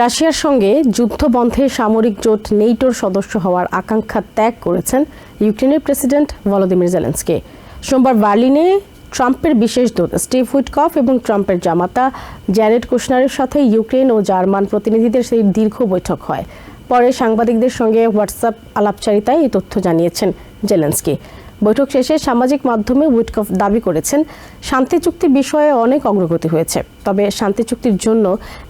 রাশিয়ার সঙ্গে যুদ্ধ বন্ধে সামরিক জোট নেইটোর সদস্য হওয়ার আকাঙ্ক্ষা ত্যাগ করেছেন ইউক্রেনের প্রেসিডেন্ট ভলোদিমির জেলেন্সকি। সোমবার বার্লিনে ট্রাম্পের বিশেষ দূত স্টিভ হুইটকফ এবং ট্রাম্পের জামাতা জ্যারেড কুশনারের সাথে ইউক্রেন ও জার্মান প্রতিনিধিদের সেই দীর্ঘ বৈঠক হয়। পরে সাংবাদিকদের সঙ্গে হোয়াটসঅ্যাপ আলাপচারিতায় এই তথ্য জানিয়েছেন জেলেন্সকি। বৈঠক শেষে সামাজিক মাধ্যমে উইটকফ দাবি করেছেন। শান্তি চুক্তি বিষয়ে অনেক অগ্রগতি হয়েছে, তবে শান্তি চুক্তির জন্য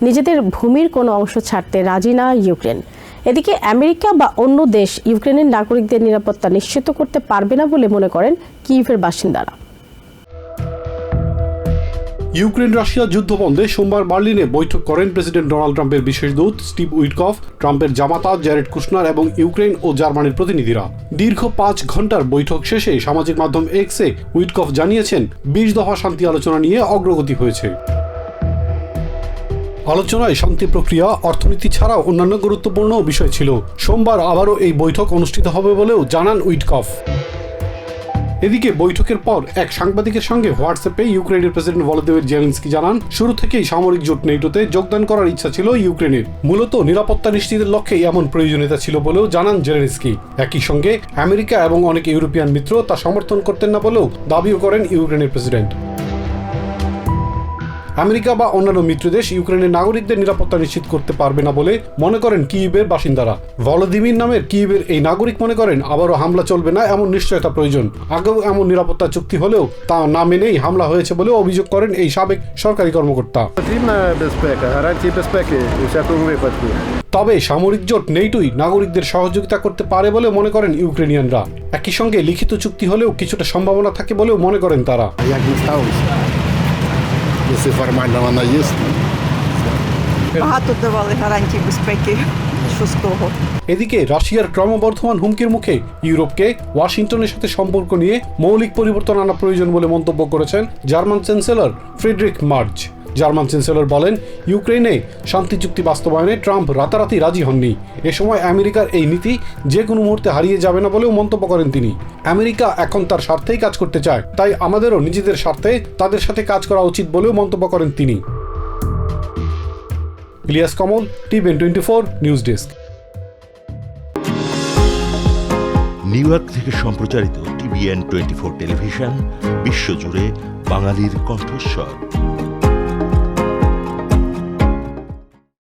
নিজেদের ভূমির কোনো অংশ ছাড়তে রাজি না ইউক্রেন। এদিকে আমেরিকা বা অন্য দেশ ইউক্রেনের নাগরিকদের নিরাপত্তা নিশ্চিত করতে পারবে না বলে মনে করেন কিভের বাসিন্দারা। ইউক্রেন রাশিয়া যুদ্ধ বন্ধে সোমবার বার্লিনে বৈঠক করেন প্রেসিডেন্ট ডোনাল্ড ট্রাম্পের বিশেষ দূত স্টিভ উইটকফ, ট্রাম্পের জামাতা জ্যারেড কুশনার এবং ইউক্রেন ও জার্মানির প্রতিনিধিরা। দীর্ঘ পাঁচ ঘণ্টার বৈঠক শেষে সামাজিক মাধ্যম এক্সে উইটকফ জানিয়েছেন, বিশ দফা শান্তি আলোচনা নিয়ে অগ্রগতি হয়েছে। আলোচনায় শান্তি প্রক্রিয়া, অর্থনীতি ছাড়াও অন্যান্য গুরুত্বপূর্ণ বিষয় ছিল। সোমবার আবারও এই বৈঠক অনুষ্ঠিত হবে বলেও জানান উইটকফ। এদিকে বৈঠকের পর এক সাংবাদিকের সঙ্গে হোয়াটসঅ্যাপে ইউক্রেনের প্রেসিডেন্ট ভলোদিমির জেলেন্সকি জানান, শুরু থেকেই সামরিক জোট নেটোতে যোগদান করার ইচ্ছা ছিল ইউক্রেনের। মূলত নিরাপত্তা নিশ্চিতের লক্ষ্যে এমন প্রয়োজনীয়তা ছিল বলেও জানান জেলেন্সকি। একই সঙ্গে আমেরিকা এবং অনেক ইউরোপিয়ান মিত্র তা সমর্থন করতেন না বলেও দাবিও করেন ইউক্রেনের প্রেসিডেন্ট। আমেরিকা বা অন্যান্য মিত্র দেশ ইউক্রেনের নাগরিকদের নিরাপত্তা নিশ্চিত করতে পারবে না বলে মনে করেন কিউবের বাসিন্দারা। ভলোদিমির নামের কিউবের এই নাগরিক মনে করেন আবারও হামলা চলবে না এমন নিশ্চয়তা প্রয়োজন। আগেও এমন নিরাপত্তা চুক্তি হলেও তা না মেনেই হামলা হয়েছে বলে অভিযোগ করেন এই সাবেক সরকারি কর্মকর্তা। তবে সামরিক জোট নেইটুই নাগরিকদের সহযোগিতা করতে পারে বলে মনে করেন ইউক্রেনিয়ানরা। একই সঙ্গে লিখিত চুক্তি হলেও কিছুটা সম্ভাবনা থাকে বলেও মনে করেন তারা। Якщо формально вона є, Багато давали гарантій безпеки. Що з того? এদিকে রাশিয়ার ক্রমবর্ধমান হুমকির মুখে ইউরোপকে ওয়াশিংটনের সাথে সম্পর্ক নিয়ে মৌলিক পরিবর্তন আনা প্রয়োজন বলে মন্তব্য করেছেন German chancellor Friedrich March German chancellor বলেন ইউক্রেনে শান্তি চুক্তি বাস্তবায়নে ট্রাম্প রাতারাতি রাজি হননি। এ সময় আমেরিকার এই নীতি যে কোনো মুহূর্তে হারিয়ে যাবে না বলেও মন্তব্য করেন তিনি। আমেরিকা এখন তার স্বার্থেই কাজ করতে চায়, তাই আমাদেরও নিজেদের স্বার্থে তাদের সাথে কাজ করা উচিত বলেও মন্তব্য করেন তিনি। Ilias Kamal টিভেন twenty four, news desk. New York থেকে সম্প্রচারিত টিভিএন টোয়েন্টি ফোর টেলিভিশন, বিশ্বজুড়ে বাঙালির কণ্ঠস্বর।